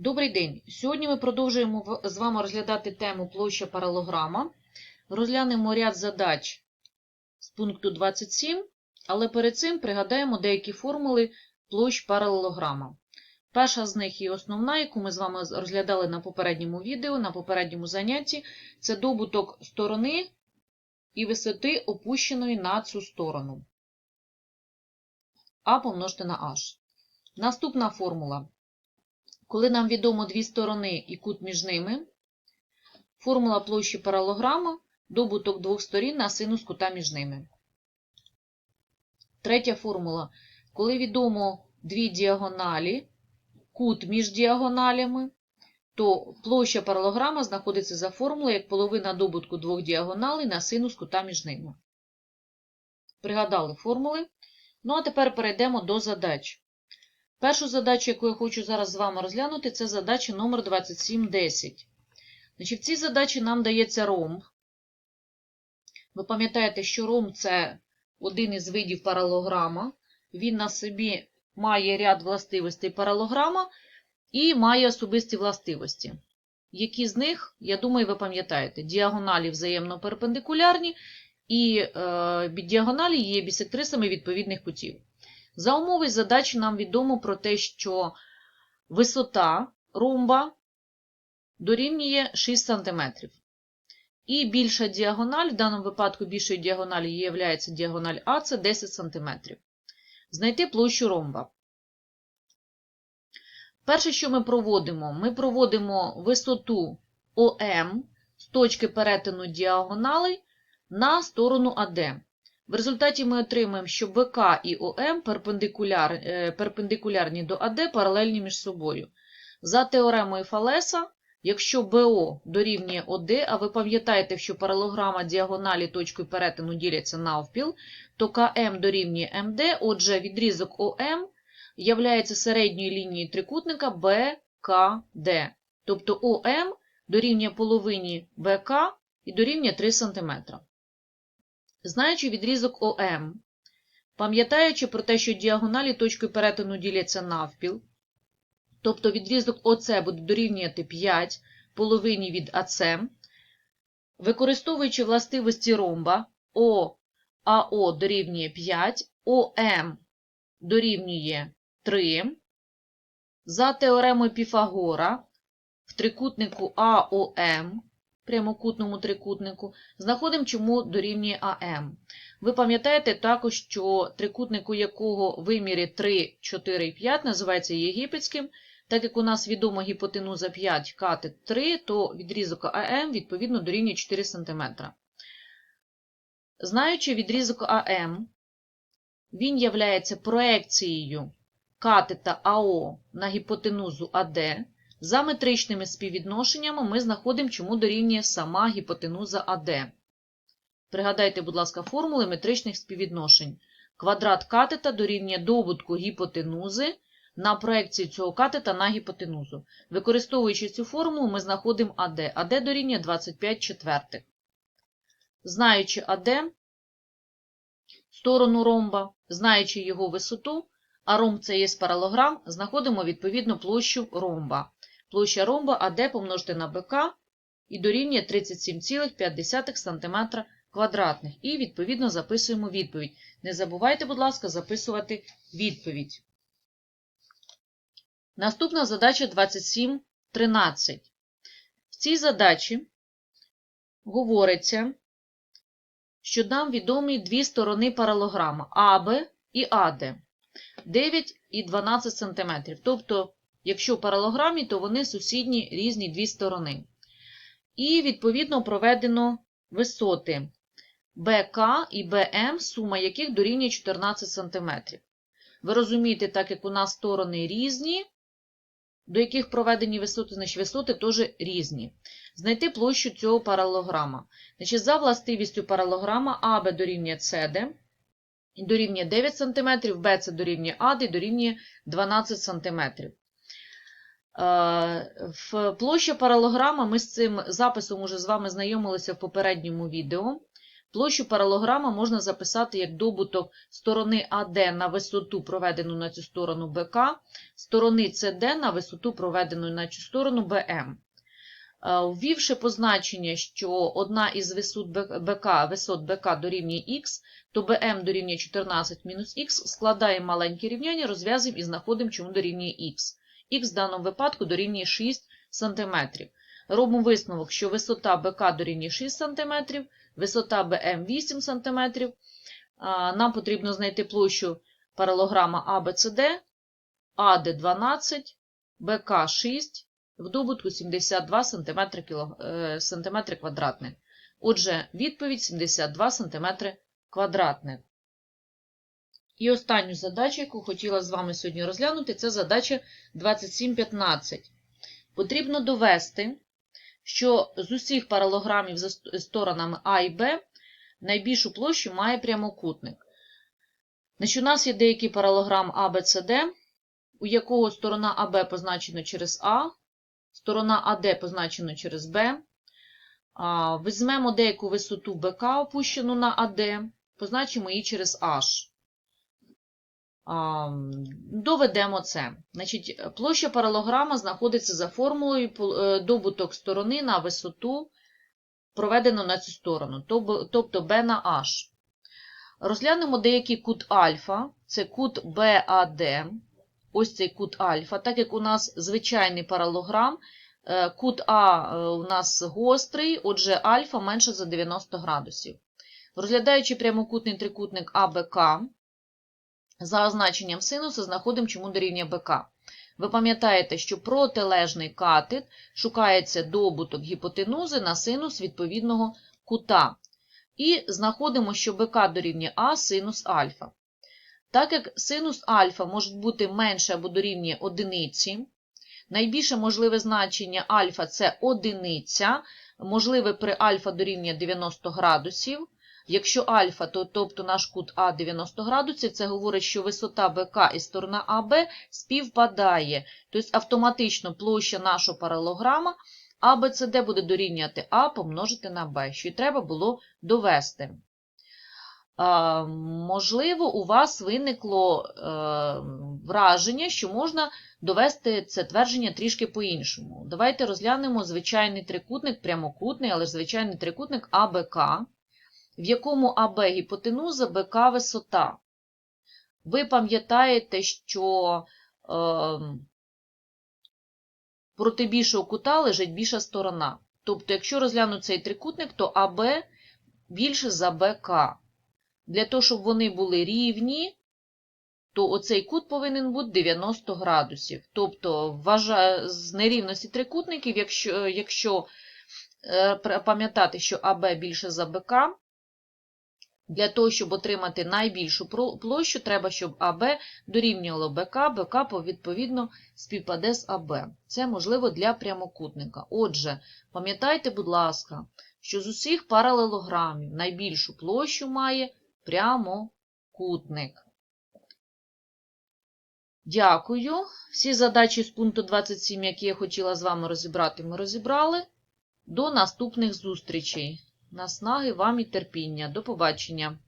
Добрий день! Сьогодні ми продовжуємо з вами розглядати тему площа паралограма. Розглянемо ряд задач з пункту 27, але перед цим пригадаємо деякі формули площ паралелограма. Перша з них і основна, яку ми з вами розглядали на попередньому відео, на попередньому занятті, це добуток сторони і висоти опущеної на цю сторону. А помножити на h. Наступна формула. Коли нам відомо дві сторони і кут між ними, формула площі паралограма – добуток двох сторін на синус кута між ними. Третя формула. Коли відомо дві діагоналі, кут між діагоналями, то площа паралограма знаходиться за формулою як половина добутку двох діагоналей на синус кута між ними. Пригадали формули. Ну а тепер перейдемо до задач. Першу задачу, яку я хочу зараз з вами розглянути, це задача номер 2710. Значить, в цій задачі нам дається ромб. Ви пам'ятаєте, що ромб – це один із видів паралограма. Він на собі має ряд властивостей паралограма і має особисті властивості. Які з них, я думаю, ви пам'ятаєте, діагоналі взаємно перпендикулярні, і е, діагоналі є бісектрисами відповідних кутів. За умови задачі нам відомо про те, що висота ромба дорівнює 6 см. І більша діагональ, в даному випадку більшою діагоналі є діагональ А, це 10 см. Знайти площу ромба. Перше, що ми проводимо, ми проводимо висоту ОМ з точки перетину діагоналей на сторону АД. В результаті ми отримаємо, що БК і ОМ перпендикуляр, е, перпендикулярні до АД паралельні між собою. За теоремою Фалеса, якщо БО дорівнює ОД, а ви пам'ятаєте, що паралограма діагоналі точкою перетину діляться навпіл, то КМ дорівнює МД, отже, відрізок ОМ являється середньою лінією трикутника БКД. Тобто ОМ дорівнює половині БК і дорівнює 3 см. Знаючи відрізок ОМ, пам'ятаючи про те, що діагоналі точкою перетину діляться навпіл, тобто відрізок ОЦ буде дорівнювати 5 половині від АЦ, використовуючи властивості ромба ОАО дорівнює 5, ОМ дорівнює 3, за теоремою Піфагора в трикутнику АОМ прямокутному трикутнику, знаходимо, чому дорівнює АМ. Ви пам'ятаєте також, що трикутник, у якого виміри 3, 4 і 5, називається єгипетським. Так як у нас відомо гіпотенуза 5, катет 3, то відрізок АМ відповідно дорівнює 4 см. Знаючи відрізок АМ, він являється проекцією катета АО на гіпотенузу АД, за метричними співвідношеннями ми знаходимо, чому дорівнює сама гіпотенуза АД. Пригадайте, будь ласка, формули метричних співвідношень. Квадрат катета дорівнює добутку гіпотенузи на проекцію цього катета на гіпотенузу. Використовуючи цю формулу, ми знаходимо АД. АД дорівнює 25 четвертих. Знаючи АД, сторону ромба, знаючи його висоту, а ромб це є паралограм, знаходимо відповідну площу ромба. Площа ромба АД помножити на БК і дорівнює 37,5 см квадратних. І, відповідно, записуємо відповідь. Не забувайте, будь ласка, записувати відповідь. Наступна задача 27.13. В цій задачі говориться, що нам відомі дві сторони паралограма АБ і АД. 9 і 12 см. Тобто, якщо в паралограмі, то вони сусідні різні дві сторони. І, відповідно, проведено висоти БК і БМ, сума яких дорівнює 14 см. Ви розумієте, так як у нас сторони різні, до яких проведені висоти, значить висоти теж різні. Знайти площу цього паралограма. Значить, За властивістю паралограма АБ дорівнює СД, дорівнює 9 см, BC дорівнює AD і дорівнює 12 см. В площі паралограма ми з цим записом уже з вами знайомилися в попередньому відео. Площу паралограма можна записати як добуток сторони АД на висоту, проведену на цю сторону БК, сторони СД на висоту, проведену на цю сторону БМ. Е, Ввівши позначення, що одна із висот БК, висот БК дорівнює х, то БМ дорівнює 14 мінус х, складаємо маленьке рівняння, розв'язуємо і знаходимо, чому дорівнює х. Х в даному випадку дорівнює 6 см. Робимо висновок, що висота БК дорівнює 6 см, висота БМ 8 см. Нам потрібно знайти площу паралограма ABCD, АД 12, БК 6, в добутку 72 см, см квадратних. Отже, відповідь 72 см квадратних. І останню задачу, яку хотіла з вами сьогодні розглянути, це задача 2715. Потрібно довести, що з усіх паралограмів за сторонами А і Б найбільшу площу має прямокутник. Значить, у нас є деякий паралограм ABCD, у якого сторона АБ позначена через А, сторона АД позначена через Б. Візьмемо деяку висоту БК, опущену на АД, позначимо її через H. Доведемо це. Значить, площа паралограма знаходиться за формулою е, добуток сторони на висоту, проведено на цю сторону, тобто B на H. Розглянемо деякий кут альфа, це кут BAD, ось цей кут альфа, так як у нас звичайний паралограм, е, кут А е, у нас гострий, отже альфа менше за 90 градусів. Розглядаючи прямокутний трикутник АБК, за означенням синуса знаходимо, чому дорівнює БК. Ви пам'ятаєте, що протилежний катет шукається добуток гіпотенузи на синус відповідного кута. І знаходимо, що БК дорівнює А синус альфа. Так як синус альфа може бути менше або дорівнює одиниці, найбільше можливе значення альфа це одиниця, можливе при альфа дорівнює 90 градусів. Якщо альфа, то тобто наш кут А 90 градусів, це говорить, що висота БК і сторона АБ співпадає. Тобто автоматично площа нашого паралограма АБЦД буде дорівнювати А помножити на Б, що й треба було довести. Можливо, у вас виникло е, враження, що можна довести це твердження трішки по-іншому. Давайте розглянемо звичайний трикутник, прямокутний, але ж звичайний трикутник АБК, в якому АБ гіпотенуза, БК висота. Ви пам'ятаєте, що е, проти більшого кута лежить більша сторона. Тобто, якщо розглянути цей трикутник, то АБ більше за БК. Для того, щоб вони були рівні, то оцей кут повинен бути 90 градусів. Тобто, вважа- з нерівності трикутників, якщо, якщо е, пам'ятати, що АБ більше за БК, для того, щоб отримати найбільшу площу, треба, щоб АБ дорівнювало БК, БК по- відповідно співпаде з АБ. Це можливо для прямокутника. Отже, пам'ятайте, будь ласка, що з усіх паралелограмів найбільшу площу має прямокутник. Дякую. Всі задачі з пункту 27, які я хотіла з вами розібрати, ми розібрали. До наступних зустрічей. Наснаги вам і терпіння. До побачення.